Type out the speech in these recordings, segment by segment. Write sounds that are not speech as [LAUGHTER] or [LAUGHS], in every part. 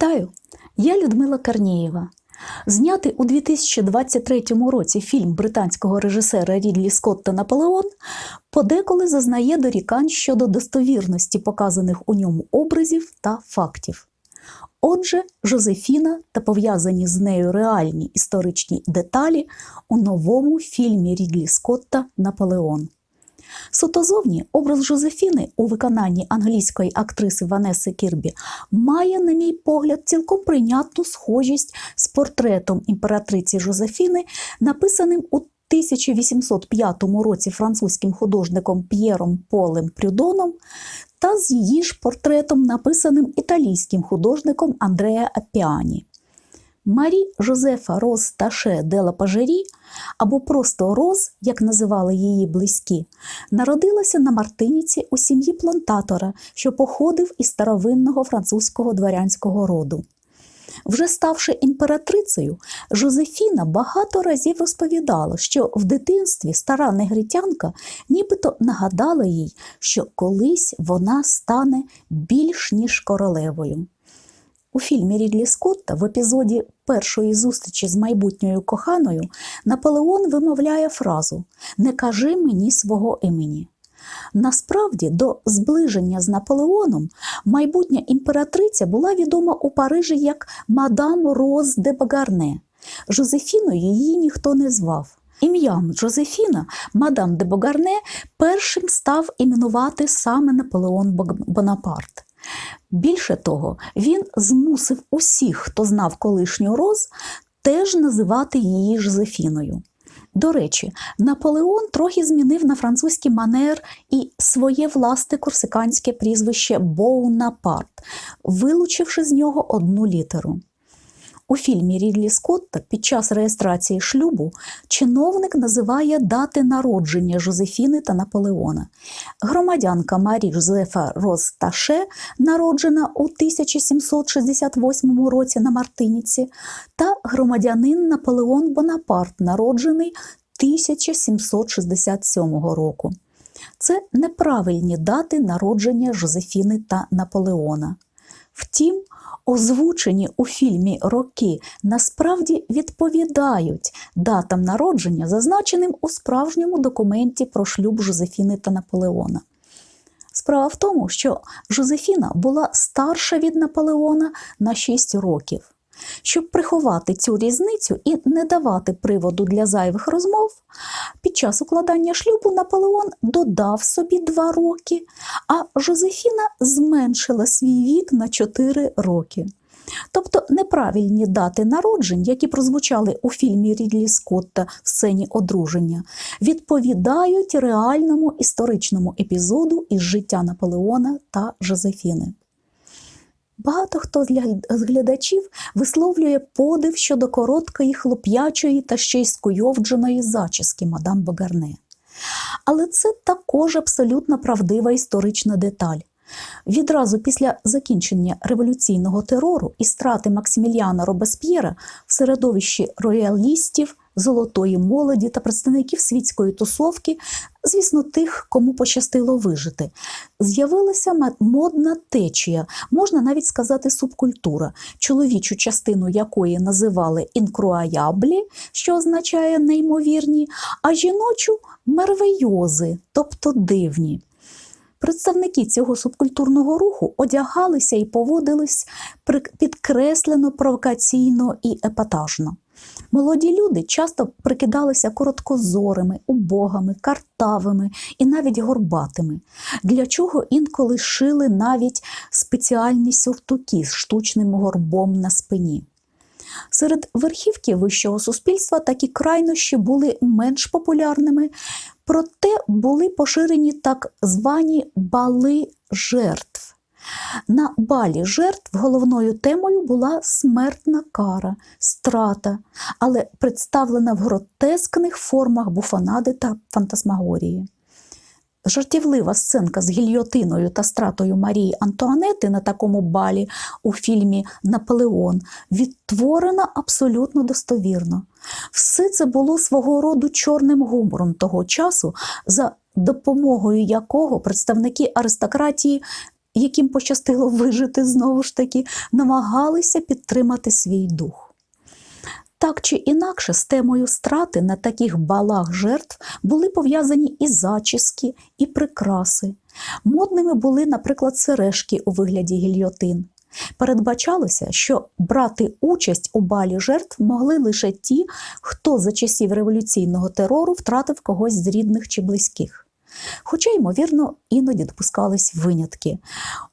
Вітаю! Я Людмила Карнієва. Знятий у 2023 році фільм британського режисера Рідлі Скотта Наполеон подеколи зазнає дорікань щодо достовірності показаних у ньому образів та фактів. Отже, Жозефіна та пов'язані з нею реальні історичні деталі у новому фільмі Рідлі Скотта Наполеон. Суто зовні образ Жозефіни у виконанні англійської актриси Ванеси Кірбі має, на мій погляд, цілком прийнятну схожість з портретом імператриці Жозефіни, написаним у 1805 році французьким художником П'єром Полем Прюдоном та з її ж портретом, написаним італійським художником Андреа Апіані. Марі Жозефа Роз Таше де ла Пажері, або просто Роз, як називали її близькі, народилася на Мартиніці у сім'ї плантатора, що походив із старовинного французького дворянського роду. Вже ставши імператрицею, Жозефіна багато разів розповідала, що в дитинстві стара негритянка нібито нагадала їй, що колись вона стане більш ніж королевою. У фільмі Рідлі Скотта в епізоді першої зустрічі з майбутньою коханою Наполеон вимовляє фразу Не кажи мені свого імені. Насправді, до зближення з Наполеоном майбутня імператриця була відома у Парижі як мадам Роз де Багарне. Жозефіною її ніхто не звав. Ім'ям Жозефіна, мадам де Богарне, першим став іменувати саме Наполеон Бонапарт. Більше того, він змусив усіх, хто знав колишню роз, теж називати її Жозефіною. До речі, Наполеон трохи змінив на французький манер і своє власне корсиканське прізвище Боунапарт, вилучивши з нього одну літеру. У фільмі Рідлі Скотта під час реєстрації шлюбу чиновник називає дати народження Жозефіни та Наполеона. Громадянка Марі Жозефа Роз Таше, народжена у 1768 році на Мартиніці, та громадянин Наполеон Бонапарт, народжений 1767 року. Це неправильні дати народження Жозефіни та Наполеона. Втім, озвучені у фільмі роки насправді відповідають датам народження, зазначеним у справжньому документі про шлюб Жозефіни та Наполеона. Справа в тому, що Жозефіна була старша від Наполеона на 6 років. Щоб приховати цю різницю і не давати приводу для зайвих розмов, під час укладання шлюбу Наполеон додав собі два роки, а Жозефіна зменшила свій вік на 4 роки. Тобто неправильні дати народжень, які прозвучали у фільмі Рідлі Скотта в сцені одруження, відповідають реальному історичному епізоду із життя Наполеона та Жозефіни. Багато хто з глядачів висловлює подив щодо короткої, хлоп'ячої та ще й скуйовдженої зачіски мадам Багарне. Але це також абсолютно правдива історична деталь. Відразу після закінчення революційного терору і страти Максиміліана Робесп'єра в середовищі роялістів, золотої молоді та представників світської тусовки, звісно, тих, кому пощастило вижити, з'явилася модна течія, можна навіть сказати, субкультура, чоловічу частину якої називали інкруаяблі, що означає неймовірні, а жіночу мервейози, тобто дивні. Представники цього субкультурного руху одягалися і поводились підкреслено, провокаційно і епатажно. Молоді люди часто прикидалися короткозорими, убогами, картавими і навіть горбатими, для чого інколи шили навіть спеціальні сюртуки з штучним горбом на спині. Серед верхівки вищого суспільства такі крайнощі були менш популярними, проте були поширені так звані бали жертв. На балі жертв головною темою була смертна кара, страта, але представлена в гротескних формах буфанади та фантасмагорії. Жартівлива сценка з гільйотиною та стратою Марії Антуанети на такому балі у фільмі Наполеон відтворена абсолютно достовірно. Все це було свого роду чорним гумором того часу, за допомогою якого представники аристократії яким пощастило [LAUGHS] вижити знову ж таки, намагалися підтримати свій дух. Так чи інакше, з темою страти на таких балах жертв були пов'язані і зачіски, і прикраси. Модними були, наприклад, сережки у вигляді гільйотин. Передбачалося, що брати участь у балі жертв могли лише ті, хто за часів революційного терору втратив когось з рідних чи близьких. Хоча, ймовірно, іноді допускались винятки.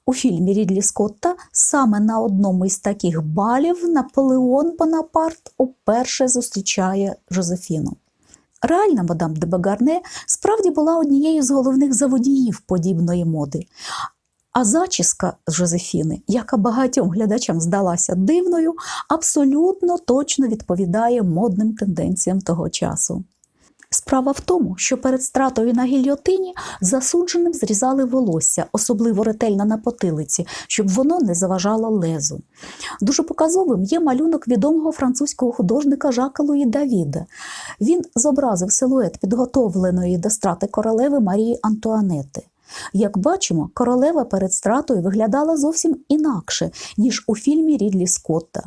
У фільмі Рідлі Скотта саме на одному із таких балів Наполеон Бонапарт уперше зустрічає Жозефіну. Реальна мадам де Багарне справді була однією з головних заводіїв подібної моди. А зачіска Жозефіни, яка багатьом глядачам здалася дивною, абсолютно точно відповідає модним тенденціям того часу. Справа в тому, що перед стратою на гільйотині засудженим зрізали волосся, особливо ретельно на потилиці, щоб воно не заважало лезу. Дуже показовим є малюнок відомого французького художника Жака Луї Давіда. Він зобразив силует підготовленої до страти королеви Марії Антуанети. Як бачимо, королева перед стратою виглядала зовсім інакше, ніж у фільмі Рідлі Скотта.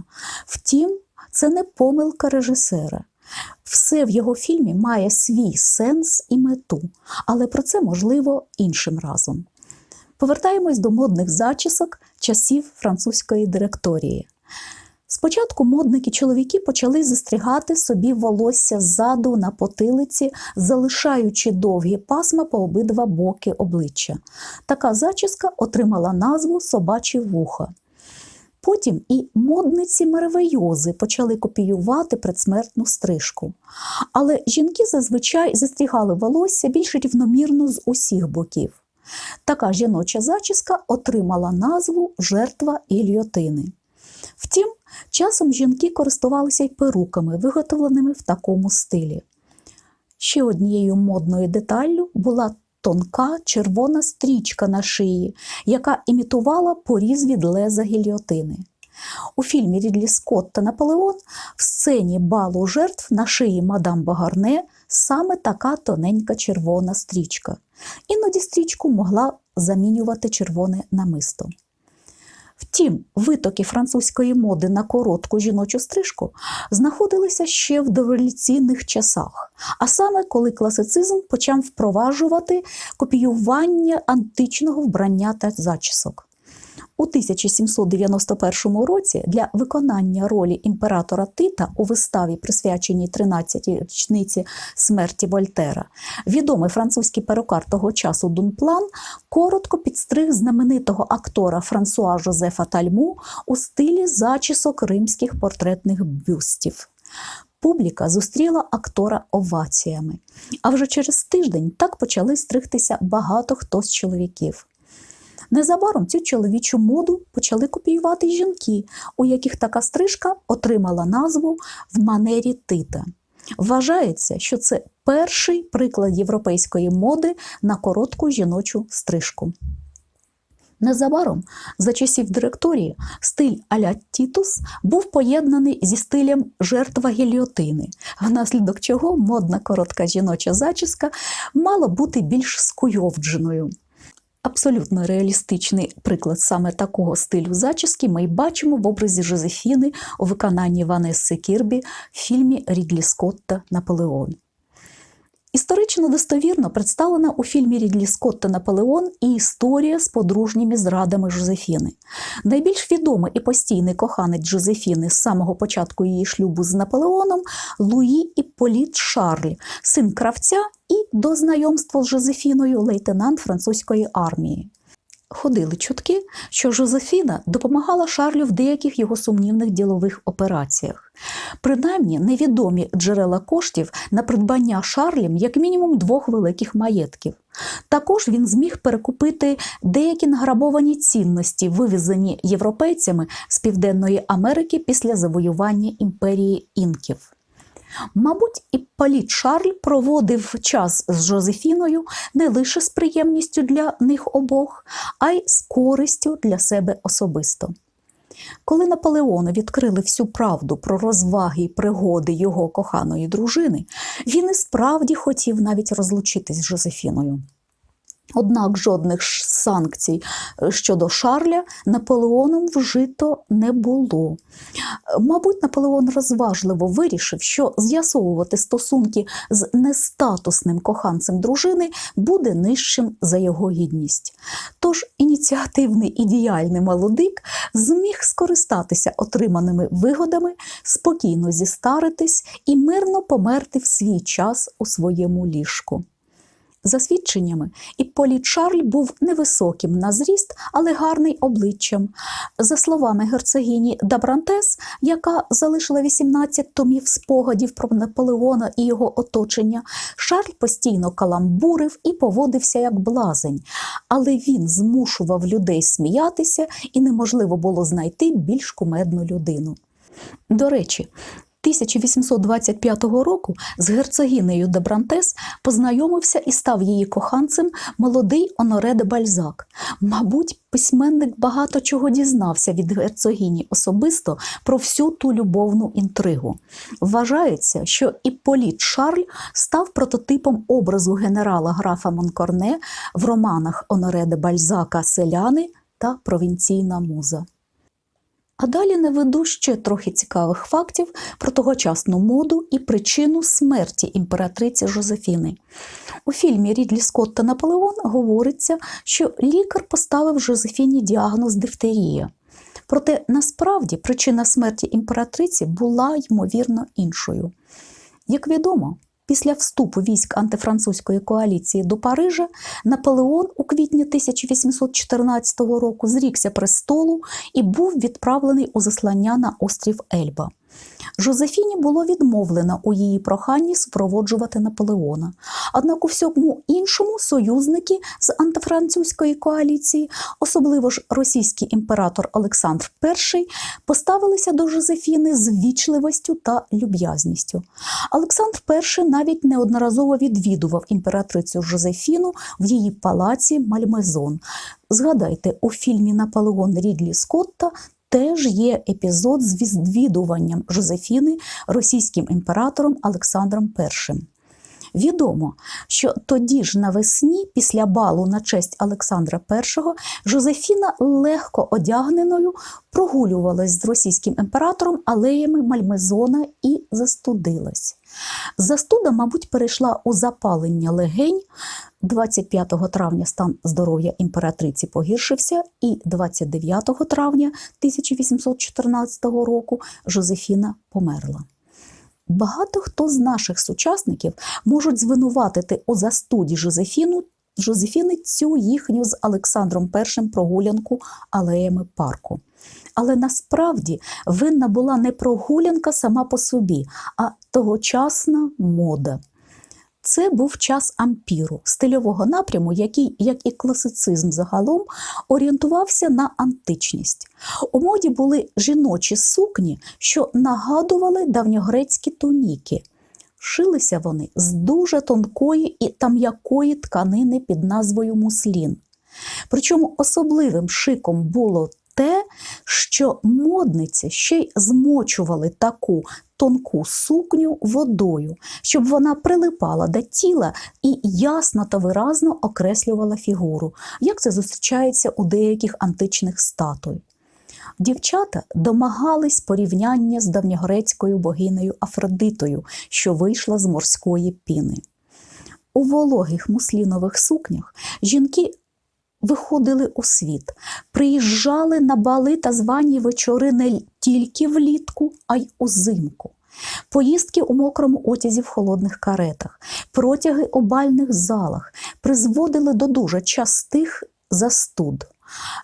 Втім, це не помилка режисера. Все в його фільмі має свій сенс і мету, але про це можливо іншим разом. Повертаємось до модних зачісок часів французької директорії. Спочатку модники чоловіки почали застрігати собі волосся ззаду на потилиці, залишаючи довгі пасма по обидва боки обличчя. Така зачіска отримала назву собачі вуха. Потім і модниці мервейози почали копіювати предсмертну стрижку. Але жінки зазвичай застрігали волосся більш рівномірно з усіх боків. Така жіноча зачіска отримала назву жертва гільйотини. Втім, часом жінки користувалися й перуками, виготовленими в такому стилі. Ще однією модною деталлю була тонка червона стрічка на шиї, яка імітувала поріз від леза гільйотини. У фільмі Рідлі Скотта Наполеон в сцені балу жертв на шиї мадам Багарне саме така тоненька червона стрічка. Іноді стрічку могла замінювати червоне намисто. Втім, витоки французької моди на коротку жіночу стрижку знаходилися ще в дореволюційних часах, а саме коли класицизм почав впроваджувати копіювання античного вбрання та зачісок. У 1791 році для виконання ролі імператора Тита у виставі, присвяченій 13-й річниці смерті Вольтера, відомий французький перукар того часу Дунплан коротко підстриг знаменитого актора Франсуа Жозефа Тальму у стилі зачісок римських портретних бюстів. Публіка зустріла актора оваціями. А вже через тиждень так почали стригтися багато хто з чоловіків. Незабаром цю чоловічу моду почали копіювати жінки, у яких така стрижка отримала назву в манері Тита. Вважається, що це перший приклад європейської моди на коротку жіночу стрижку. Незабаром, за часів директорії, стиль аля Тітус був поєднаний зі стилем жертва гільйотини, внаслідок чого модна коротка жіноча зачіска мала бути більш скуйовдженою. Абсолютно реалістичний приклад саме такого стилю зачіски ми й бачимо в образі Жозефіни у виконанні Ванесси Кірбі в фільмі Рідлі Скотта Наполеон. Історично достовірно представлена у фільмі Рідлі Скотта Наполеон і історія з подружніми зрадами Жозефіни. Найбільш відомий і постійний коханець Жозефіни з самого початку її шлюбу з Наполеоном Луї Іпполіт Шарль, син кравця і до знайомства з Жозефіною лейтенант французької армії. Ходили чутки, що Жозефіна допомагала Шарлю в деяких його сумнівних ділових операціях. Принаймні, невідомі джерела коштів на придбання Шарлем як мінімум двох великих маєтків. Також він зміг перекупити деякі награбовані цінності, вивезені європейцями з Південної Америки після завоювання імперії інків. Мабуть, і Паліт Шарль проводив час з Жозефіною не лише з приємністю для них обох, а й з користю для себе особисто. Коли Наполеону відкрили всю правду про розваги й пригоди його коханої дружини, він і справді хотів навіть розлучитись з Жозефіною. Однак жодних санкцій е, щодо Шарля Наполеоном вжито не було. Мабуть, Наполеон розважливо вирішив, що з'ясовувати стосунки з нестатусним коханцем дружини буде нижчим за його гідність. Тож ініціативний і діяльний молодик зміг скористатися отриманими вигодами, спокійно зістаритись і мирно померти в свій час у своєму ліжку. За свідченнями, Іпполіт Шарль був невисоким на зріст, але гарний обличчям. За словами герцогині Дабрантес, яка залишила 18 томів спогадів про Наполеона і його оточення, Шарль постійно каламбурив і поводився як блазень, але він змушував людей сміятися, і неможливо було знайти більш кумедну людину. До речі, 1825 року з герцогинею де Брантес познайомився і став її коханцем молодий Оноре де Бальзак. Мабуть, письменник багато чого дізнався від герцогині особисто про всю ту любовну інтригу. Вважається, що Іпполіт Шарль став прототипом образу генерала графа Монкорне в романах Оноре де Бальзака Селяни та Провінційна муза. А далі наведу ще трохи цікавих фактів про тогочасну моду і причину смерті імператриці Жозефіни. У фільмі Рідлі Скотта Наполеон говориться, що лікар поставив Жозефіні діагноз дифтерія. Проте насправді причина смерті імператриці була ймовірно іншою. Як відомо, Після вступу військ антифранцузької коаліції до Парижа Наполеон у квітні 1814 року зрікся престолу і був відправлений у заслання на острів Ельба. Жозефіні було відмовлено у її проханні супроводжувати Наполеона. Однак у всьому іншому союзники з антифранцузької коаліції, особливо ж російський імператор Олександр І, поставилися до Жозефіни з вічливостю та люб'язністю. Олександр І навіть неодноразово відвідував імператрицю Жозефіну в її палаці Мальмезон. Згадайте, у фільмі Наполеон Рідлі Скотта теж є епізод з відвідуванням Жозефіни російським імператором Олександром І. Відомо, що тоді ж навесні, після балу на честь Олександра І, Жозефіна легко одягненою прогулювалась з російським імператором алеями Мальмезона і застудилась. Застуда, мабуть, перейшла у запалення легень. 25 травня стан здоров'я імператриці погіршився, і 29 травня 1814 року Жозефіна померла. Багато хто з наших сучасників можуть звинуватити у застуді Жозефіну Жозефіни цю їхню з Олександром І прогулянку алеями парку. Але насправді винна була не прогулянка сама по собі, а тогочасна мода. Це був час ампіру, стильового напряму, який, як і класицизм загалом, орієнтувався на античність. У моді були жіночі сукні, що нагадували давньогрецькі туніки. Шилися вони з дуже тонкої і та м'якої тканини під назвою муслін. Причому особливим шиком було те, що модниці ще й змочували таку тонку сукню водою, щоб вона прилипала до тіла і ясно та виразно окреслювала фігуру, як це зустрічається у деяких античних статуй. Дівчата домагались порівняння з давньогрецькою богинею Афродитою, що вийшла з морської піни. У вологих муслінових сукнях жінки виходили у світ, приїжджали на бали та звані вечори не тільки влітку, а й узимку. Поїздки у мокрому отязі в холодних каретах, протяги у бальних залах призводили до дуже частих застуд,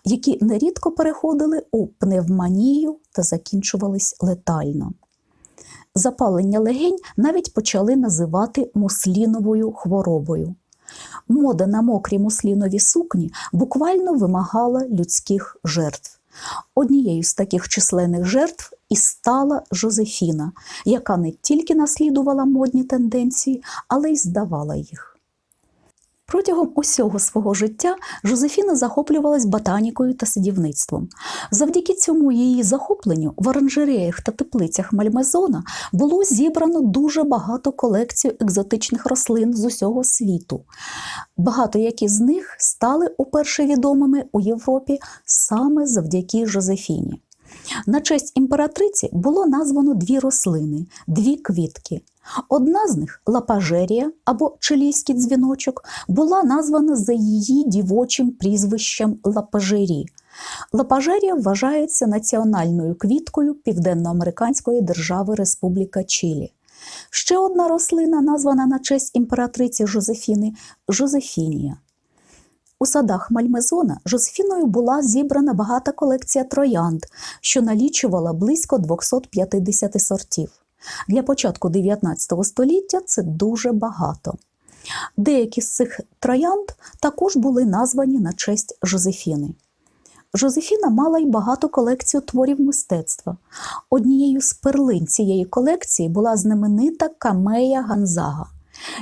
які нерідко переходили у пневмонію та закінчувались летально. Запалення легень навіть почали називати мусліновою хворобою. Мода на мокрі муслінові сукні буквально вимагала людських жертв. Однією з таких численних жертв і стала Жозефіна, яка не тільки наслідувала модні тенденції, але й здавала їх. Протягом усього свого життя Жозефіна захоплювалась ботанікою та садівництвом. Завдяки цьому її захопленню в оранжереях та теплицях Мальмезона було зібрано дуже багато колекцій екзотичних рослин з усього світу. Багато які з них стали уперше відомими у Європі саме завдяки Жозефіні. На честь імператриці було названо дві рослини, дві квітки. Одна з них лапажерія або чилійський дзвіночок, була названа за її дівочим прізвищем лапажері. Лапажерія вважається національною квіткою південноамериканської держави Республіка Чилі. Ще одна рослина, названа на честь імператриці Жозефіни Жозефінія. У садах Мальмезона Жозефіною була зібрана багата колекція троянд, що налічувала близько 250 сортів. Для початку 19 століття це дуже багато. Деякі з цих троянд також були названі на честь Жозефіни. Жозефіна мала й багато колекцій творів мистецтва. Однією з перлин цієї колекції була знаменита камея Ганзага.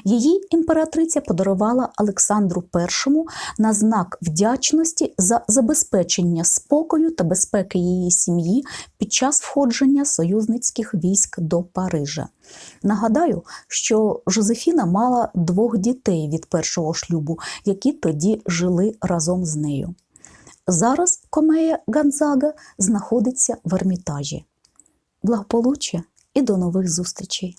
Її імператриця подарувала Олександру І на знак вдячності за забезпечення спокою та безпеки її сім'ї під час входження союзницьких військ до Парижа. Нагадаю, що Жозефіна мала двох дітей від першого шлюбу, які тоді жили разом з нею. Зараз Комея Ганзага знаходиться в Ермітажі. Благополуччя і до нових зустрічей!